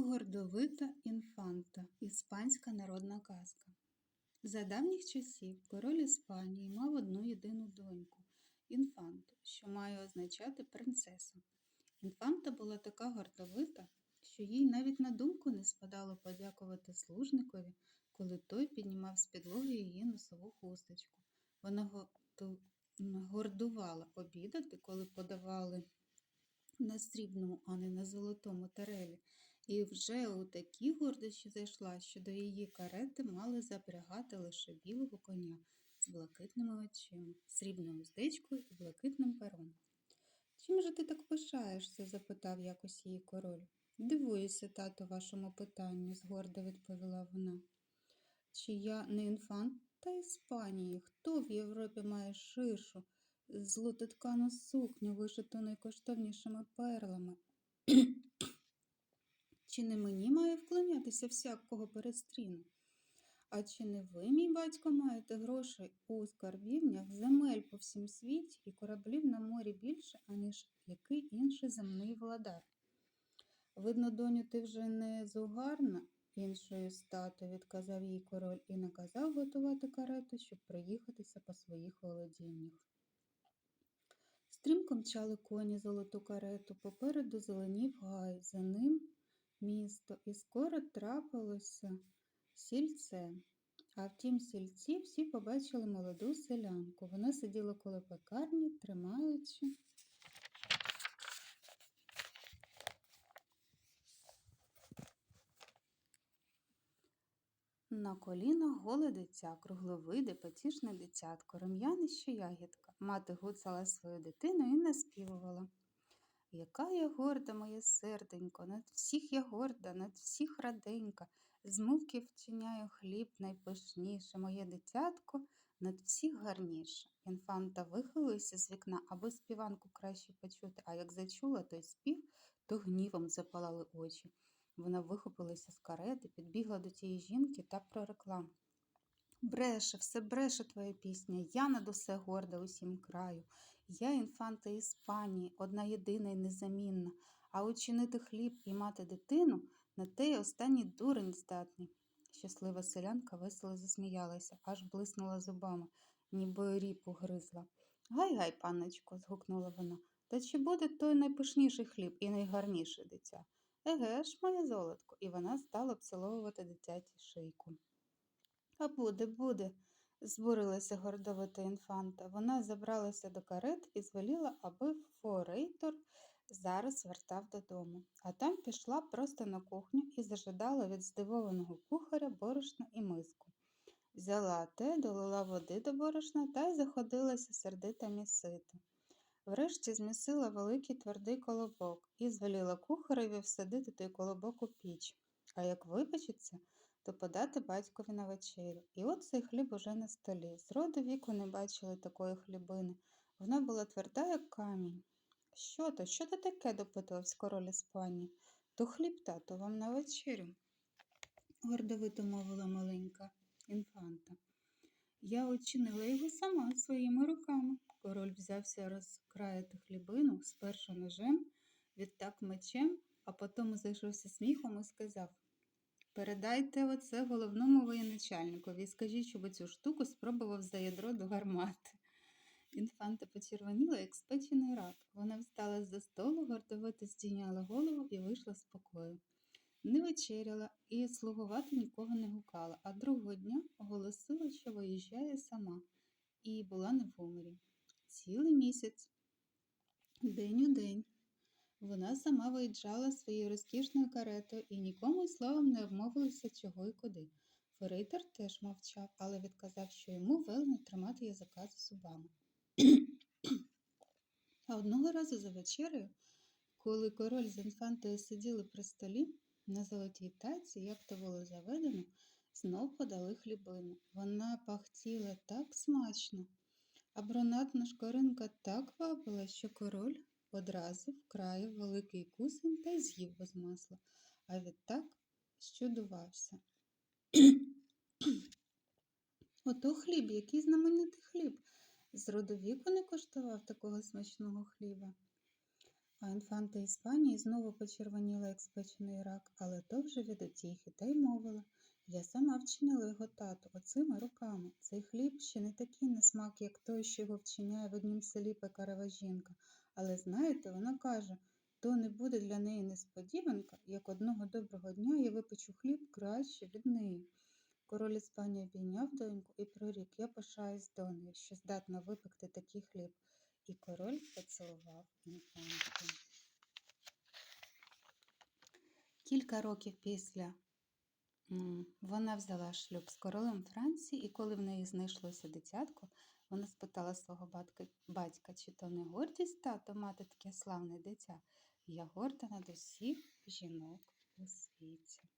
Гордовита інфанта іспанська народна казка. За давніх часів король Іспанії мав одну єдину доньку інфанту, що має означати принцесу. Інфанта була така гордовита, що їй навіть на думку не спадало подякувати служникові, коли той піднімав з підлоги її носову хусточку. Вона гордувала обідати, коли подавали на срібному, а не на золотому тарелі. І вже у такі гордощі зайшла, що до її карети мали запрягати лише білого коня з блакитними очима, срібною уздечкою і блакитним пером. Чим же ти так пишаєшся? запитав якось її король. Дивуюся, тато, вашому питанню, згордо відповіла вона. Чи я не інфант та Іспанії? Хто в Європі має ширшу, злототкану сукню, вишиту найкоштовнішими перлами? Чи не мені має вклонятися всякого перестріну? А чи не ви, мій батько, маєте грошей у скарбівнях, земель по всім світі і кораблів на морі більше, аніж який інший земний владар? Видно, доню, ти вже не зугарна іншою стати, відказав їй король і наказав готувати карету, щоб проїхатися по своїх володіннях. Стрімко мчали коні золоту карету, попереду зеленів гай, за ним місто, і скоро трапилося сільце. А в тім сільці всі побачили молоду селянку. Вона сиділа коло пекарні, тримаючи на колінах голе дитя, кругловиде, потішне дитятко, рум'янище ягідка. Мати гуцала свою дитину і наспівувала. Яка я горда, моє серденько, над всіх я горда, над всіх раденька, з муки вчиняю хліб найпишніше, моє дитятко над всіх гарніше. Інфанта вихилився з вікна, аби співанку краще почути, а як зачула той спів, то гнівом запалали очі. Вона вихопилася з карети, підбігла до тієї жінки та прорекла. Бреше, все бреше твоя пісня, я над усе горда усім краю. Я інфанта Іспанії, одна єдина і незамінна, а учинити хліб і мати дитину на те й останній дурень здатний. Щаслива селянка весело засміялася, аж блиснула зубами, ніби ріпу гризла. Гай гай, панночко, згукнула вона, та чи буде той найпишніший хліб і найгарніший дитя? Еге ж, моє золотко, і вона стала обціловувати дитяті шийку. А буде, буде, збурилася гордовита інфанта. Вона забралася до карет і звеліла, аби форейтор зараз вертав додому. А там пішла просто на кухню і зажадала від здивованого кухаря борошна і миску. Взяла те, долила води до борошна та й заходилася сердита місити. Врешті змісила великий твердий колобок і звеліла кухареві всадити той колобок у піч. А як випечеться, то подати батькові на вечерю. І от цей хліб уже на столі. Зроду віку не бачили такої хлібини. Вона була тверда, як камінь. Що то, що то таке? допитувався король Іспанії. То хліб, тато, вам на вечерю, гордовито мовила маленька інфанта. Я очинила його сама своїми руками. Король взявся розкраяти хлібину спершу ножем, відтак мечем, а потім зайшовся сміхом і сказав Передайте оце головному воєначальникові і скажіть, щоб цю штуку спробував за ядро до гармати. Інфанта почервоніла, як спечений рак. Вона встала з-за столу, гордовито здійняла голову і вийшла з покою. Не вечеряла і слугувати нікого не гукала, а другого дня оголосила, що виїжджає сама, і була не в уморі. Цілий місяць, день у день. Вона сама виїжджала своєю розкішною каретою і нікому й словом не обмовилася чого і куди. Форейтер теж мовчав, але відказав, що йому велено тримати язика за зубами. А одного разу за вечерею, коли король з інфантою сиділи при столі, на золотій таці, як то було заведено, знов подали хлібину. Вона пахтіла так смачно, а бронатна шкоринка так вабила, що король одразу вкраїв великий кусень та й з'їв без масла, а відтак щудувався. Ото хліб, який знаменитий хліб. З роду віку не коштував такого смачного хліба. А інфанта Іспанії знову почервоніла, як спечений рак, але то вже від утіхи, та й мовила. Я сама вчинила його тату оцима руками. Цей хліб ще не такий на смак, як той, що його вчиняє в однім селі пекарева жінка. Але знаєте, вона каже, то не буде для неї несподіванка, як одного доброго дня я випечу хліб краще від неї. Король Іспанії обійняв доньку і прорік, я пишаюсь донею, що здатна випекти такий хліб. І король поцілував інфанту. Кілька років після вона взяла шлюб з королем Франції, і коли в неї знайшлося дитятко, вона спитала свого батька, батька, чи то не гордість тато мати таке славне дитя. Я горда над усіх жінок у світі.